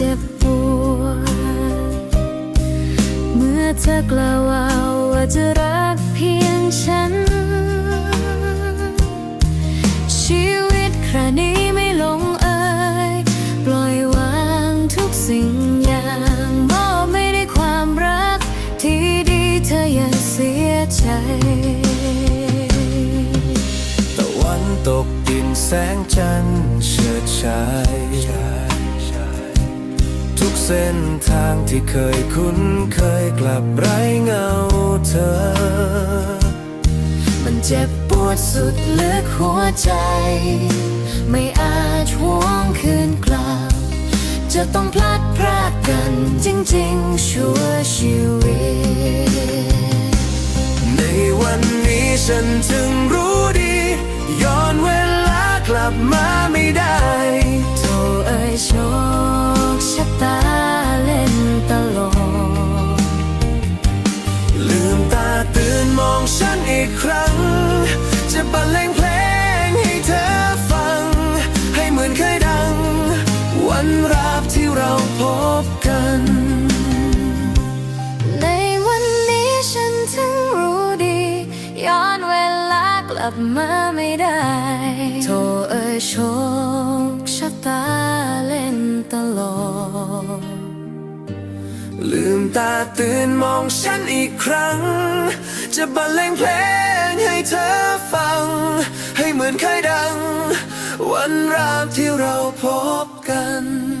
จ็บปวด เมื่อเธอกล่าวว่าจะรักเพียงฉัน ชีวิตครานี้ไม่ลงเอ่ยปล่อยวางทุกสิ่งอย่างมอบไม่ได้ความรัก ที่ดีเธออย่าเสียใจตะวันตกดินแสงจันทร์เฉิดฉาย เส้นทางที่เคยคุ้นเคยกลับไร้เงาเธอ มันเจ็บปวดสุดลึกหัวใจ ไม่อาจหวงคืนกลับ จะต้องพลัดพรากกันจริงๆ ชั่วชีวิต ในวันนี้ฉันจึงรู้ดี ย้อนเวลากลับมาไม่ได้ ลับมาไม่ได้โทเอ่ยโชคชะตาเล่นตลกลืมตาตื่นมองฉันอีกครั้ง จะบรรเลงเพลงให้เธอฟัง ให้เหมือนเคยดัง วันราบที่เราพบกัน